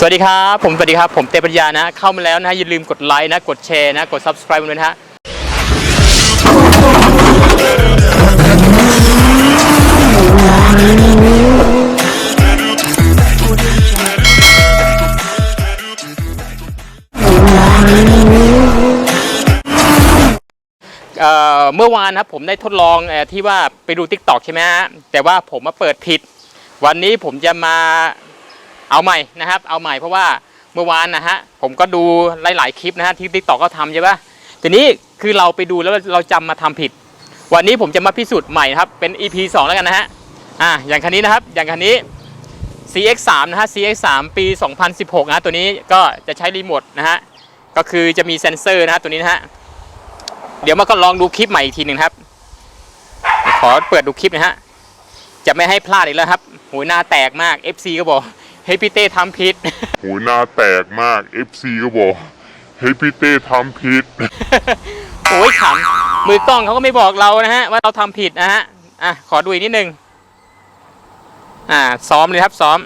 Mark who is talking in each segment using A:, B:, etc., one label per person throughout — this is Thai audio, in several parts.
A: สวัสดีครับ ผมสวัสดีครับ ผมเตปัญญานะ เข้ามาแล้วนะอย่าลืมกดไลค์นะ กดแชร์นะ กด subscribe ด้วยนะฮะเเมื่อวานครับผมได้ทดลองที่ว่าไปดู t ิ k t o k ใช่ไหมฮะแต่ว่าผมมาเปิดผิด วันนี้ผมจะมา เอาใหม่นะครับ เอาใหม่เพราะว่าเมื่อวานนะฮะผมก็ดูหลายๆคลิปนะฮะที่ t ิ k t o k ก็ทำใช่ปะทีนี้คือเราไปดูแล้วเราจำมาทำผิด วันนี้ผมจะมาพิสูจน์ใหม่ครับเป็น EP 2 แล้วกันนะฮะอ่าอย่างคันนี้นะครับอย่างคันนี้ CX3 นะฮะ CX3 ปี 2016 นะฮะตัวนี้ก็จะใช้รีโมทนะฮะก็คือจะมีเซ็นเซอร์นะฮะตัวนี้นะฮะเดี๋ยวมาก็ลองดูคลิปใหม่อีกทีหนึ่งครับ ขอเปิดดูคลิปนะฮะจะไม่ให้พลาดอีกแล้วครับโหยหน้าแตกมาก FC ก็บอก เฮ้ยพี่เต้ทำผิด
B: โหหน้าแตกมาก FC ก็บอกเฮ้ยพี่เต้ทำผิด
A: โอ้ยขำมือกล้องเขาก็ไม่บอกเรานะฮะ ว่าเราทำผิดนะฮะ อะ ขอดูอีกนิดนึง อ่า ซ้อมเลยครับซ้อม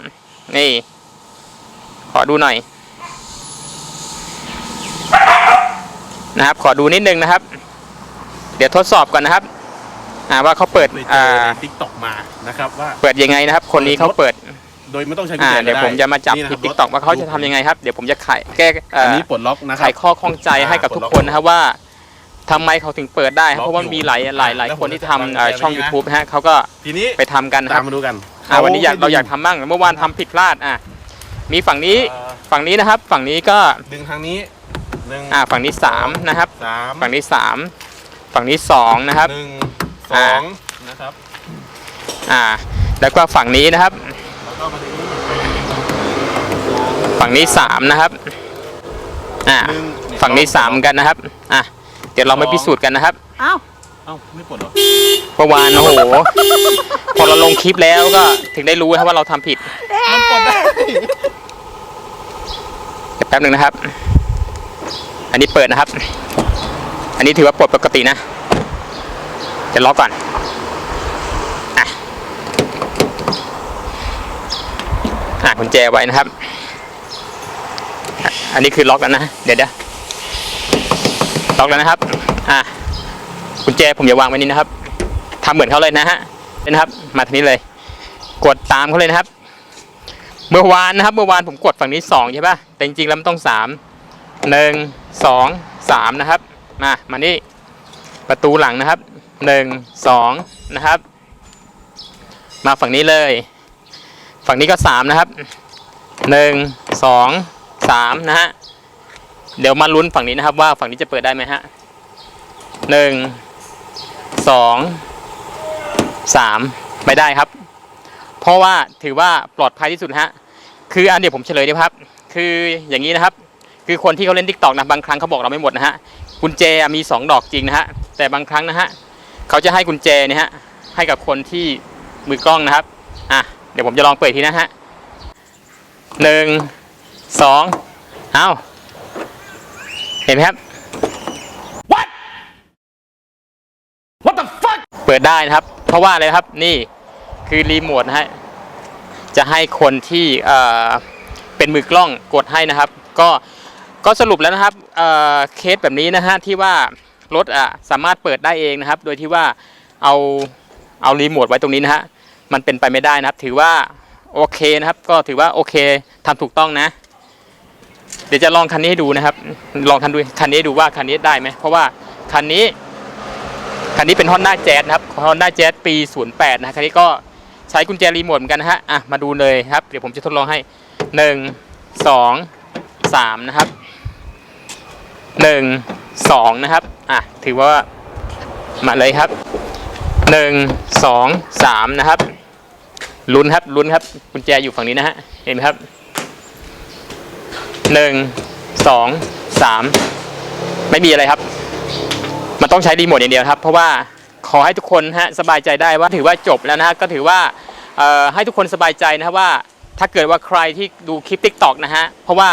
A: นี่ ขอดูหน่อย นะครับ ขอดูนิดนึงนะครับ เดี๋ยวทดสอบก่อนนะครับ อ่าว่าเขาเปิด
C: ไปเจ
A: อ่า
C: อในทิกตอกมานะครับว่า
A: เปิดยังไงนะครับ คนนี้เขาเปิด
C: โดยไม่ต้องใช้กุญ
A: อ่า
C: แจ
A: เดี๋ยว
C: ก็
A: ผมจะมาจับ
C: นี่นะ
A: ที่
C: ค
A: ติ๊
C: รั
A: กต็อกว่าเขาจะทำยังไงครับ เดี๋ยวผมจะไขแก้เอ่
C: อัน
A: อ
C: นี้ปลดล็อกนะค
A: ไข
C: รับ
A: ข้อข้องใจให้กับทุกคนนะครับว่าทำไมเขาถึงเปิดได้ครับ
C: ล็อก
A: เพราะว่ามีหลายหลายหลาย
C: แล้ว
A: คนที่
C: ผมจะ
A: ทำเอ่อ
C: ทำ
A: ช่อง
C: แบบนี้นะ
A: YouTube นะฮะเขาก็
C: ทีนี้
A: ไปทำกันนะค
C: ตา
A: รั
C: ม
A: บ
C: มาดูกัน
A: อ่าวันนี้อยาก
C: ข
A: เราอยากทำบ้างเมื่อวานทำผิดพลาดอะมีฝั่งนี้
C: เอ่อ
A: ฝั่งนี้นะครับ ฝั่งนี้ก็
C: ดึงทางนี้หนึ่ง
A: อ่าฝั่งนี้สามนะครับ
C: สาม
A: ฝั่งนี้สามฝั่งนี้สองนะครับ
C: หนึ่งส
A: อ่า
C: องนะครับ
A: อ่าแล้วก็ฝั่งนี้นะครับ
C: แล้วก็มาถึง
A: ฝั่งนี้สามนะครับ อ่า
C: หนึ่ง
A: ฝั่งนี้สามเหมือนกันนะครับ อะ เดี๋ยวเรามาพิสูจน์กันนะครับ
D: อ้าว
C: เอ้าไม่ปลดเหรอ
A: เมื่อวานโอ้โห พอเราลงคลิปแล้วก็ถึงได้รู้นะครับว่าเราทำผิด
C: มันปลดได้
A: เดี๋ยวแป๊บหนึ่งนะครับ อันนี้เปิดนะครับ อันนี้ถือว่าปลดปกตินะ จะล็อกก่อนอะอะ กุญแจไว้นะครับ อันนี้คือล็อกแล้วนะ เดี๋ยวเดี๋ยวล็อกแล้วนะครับ อะกุญแจผมจะวางไว้นี่นะครับทำเหมือนเขาเลยนะฮะนี่นะครับ มาทางนี้เลย กดตามเขาเลยนะครับ เมื่อวานนะครับ เมื่อวานผมกดฝั่งนี้สองใช่ปะแต่จริงๆแล้วมันต้องสามหนึ่งสองสามนะครับ มา มานี่ ประตูหลังนะครับหนึ่งสองนะครับ มาฝั่งนี้เลย ฝั่งนี้ก็สามนะครับหนึ่งสองสามนะฮะเดี๋ยวมาลุ้นฝั่งนี้นะครับ ว่าฝั่งนี้จะเปิดได้ไหมฮะหนึ่งสองสามไม่ได้ครับ เพราะว่าถือว่าปลอดภัยที่สุดฮะคืออันเดี๋ยวผมเฉลยดีครับ คืออย่างนี้นะครับ คือคนที่เขาเล่นทิกตอกนะบางครั้งเขาบอกเราไม่หมดนะฮะกุญแจมี 2 ดอกจริงนะฮะแต่บางครั้งนะฮะเขาจะให้กุญแจเนี่ยฮะให้กับคนที่มือกล้องนะครับอะ เดี๋ยวผมจะลองเปิดอีกทีนะฮะหนึ่งสองเอาเห็นไหมครับ What the fuck เปิดได้นะครับ เพราะว่าอะไรครับนี่คือรีโมทนะฮะจะให้คนที่เอ่อเป็นมือกล้องกดให้นะครับ ก็ก็สรุปแล้วนะครับเอ่อเคสแบบนี้นะฮะที่ว่ารถอะสามารถเปิดได้เองนะครับ โดยที่ว่าเอาเอารีโมทไว้ตรงนี้นะฮะ มันเป็นไปไม่ได้นะครับ ถือว่าโอเคนะครับ ก็ถือว่าโอเคทำถูกต้องนะ เดี๋ยวจะลองคันนี้ให้ดูนะครับ ลองคันดูคันนี้ดูว่าคันนี้ได้ไหมเพราะว่าคันนี้คันนี้เป็น Honda Jazz นะครับ Honda Jazz ปี 08 นะคันนี้ก็ใช้กุญแจรีโมทเหมือนกันนะฮะอะมาดูเลยครับเดี๋ยวผมจะทดลองให้ 1 2 3 นะครับ 1 2 นะครับอะถือว่ามาเลยครับ 1 2 3 นะครับ ลุ้นครับลุ้นครับ กุญแจอยู่ฝั่งนี้นะฮะ เห็นไหมครับ1 2 3ไม่มีอะไรครับ มันต้องใช้รีโมทอย่างเดียวครับ เพราะว่าขอให้ทุกคนฮะสบายใจได้ว่าถือว่าจบแล้วนะฮะก็ถือว่าให้ทุกคนสบายใจนะครับว่า ถ้าเกิดว่าใครที่ดูคลิป t ิ k t o k นะฮะเพราะว่า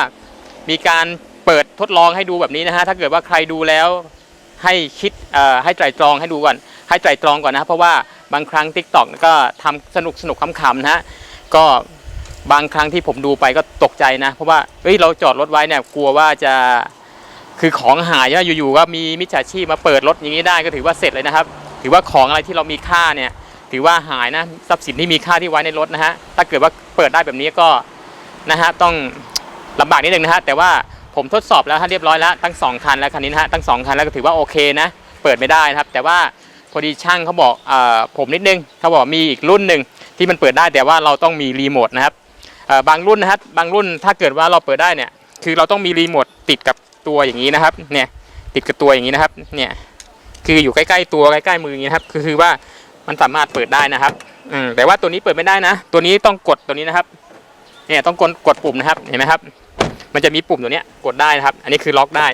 A: มีการเปิดทดลองให้ดูแบบนี้นะฮะถ้าเกิดว่าใครดูแล้วให้คิดให้ไตรตรองให้ดูก่อนให้ไตรตรองก่อนนะเพราะว่า บางครั้ง t ิ k t o k ก็ทำสนุกสนุกขำๆนะฮะก็บางครั้งที่ผมดูไปก็ตกใจนะ เพราะว่าเฮ้ยเราจอดรถไว้เนี่ยกลัวว่าจะคือของหายนะอยู่ๆก็มีมิจฉาชีพมาเปิดรถอย่างนี้ได้ก็ถือว่าเสร็จเลยนะครับ ถือว่าของอะไรที่เรามีค่าเนี่ยถือว่าหายนะทรัพย์สินที่มีค่าที่ไว้ในรถนะฮะถ้าเกิดว่าเปิดได้แบบนี้ก็นะฮะต้องลำบากนิดนึงนะฮะแต่ว่าผมทดสอบแล้วฮะเรียบร้อยแล้วทั้งสองคันแล้วคันนี้นะฮะทั้งสองคันแล้วก็ถือว่าโอเคนะ เปิดไม่ได้นะครับ แต่ว่า พอดีช่างเขาบอกอผมนิดนึงเขาบอกมีอีกรุ่นหนึ่งที่มันเปิดได้แต่ว่าเราต้องมีรีโมทนะครับบางรุ่นนะครับบางรุ่นถ้าเกิดว่าเราเปิดได้เนี่ยคือเราต้องมีรีโมทติดกับตัวอย่างนี้นะครับเนี่ยติดกับตัวอย่างนี้นะครับเนี่ยคืออยู่ใกล้ๆตัวใกล้ๆมืออย่างนี้ครับคือคือว่ามันสามารถเปิดได้นะครับแต่ว่าตัวนี้เปิดไม่ได้นะ ตัวนี้ต้องกดตัวนี้นะครับเนี่ยต้องกดกดปุ่มนะครับเห็นไหมครับ มันจะมีปุ่มตัวเนี้ยกดได้นะครับ อันนี้คือล็อกได้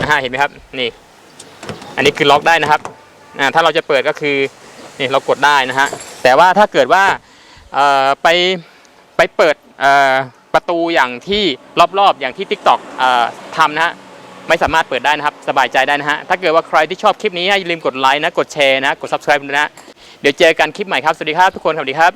A: นะฮะเห็นไหมครับนี่ อันนี้คือล็อกได้นะครับ นะถ้าเราจะเปิดก็คือนี่เรากดได้นะฮะแต่ว่าถ้าเกิดว่าไปไปเปิดประตูอย่างที่รอบๆ อย่างที่ TikTok อทำนะฮะไม่สามารถเปิดได้นะครับ สบายใจได้นะฮะ ถ้าเกิดว่าใครที่ชอบคลิปนี้อย่าลืมกดไลค์นะ กดแชร์นะ กด subscribe นะ เดี๋ยวเจอกันคลิปใหม่ครับ สวัสดีครับทุกคน สวัสดีครับ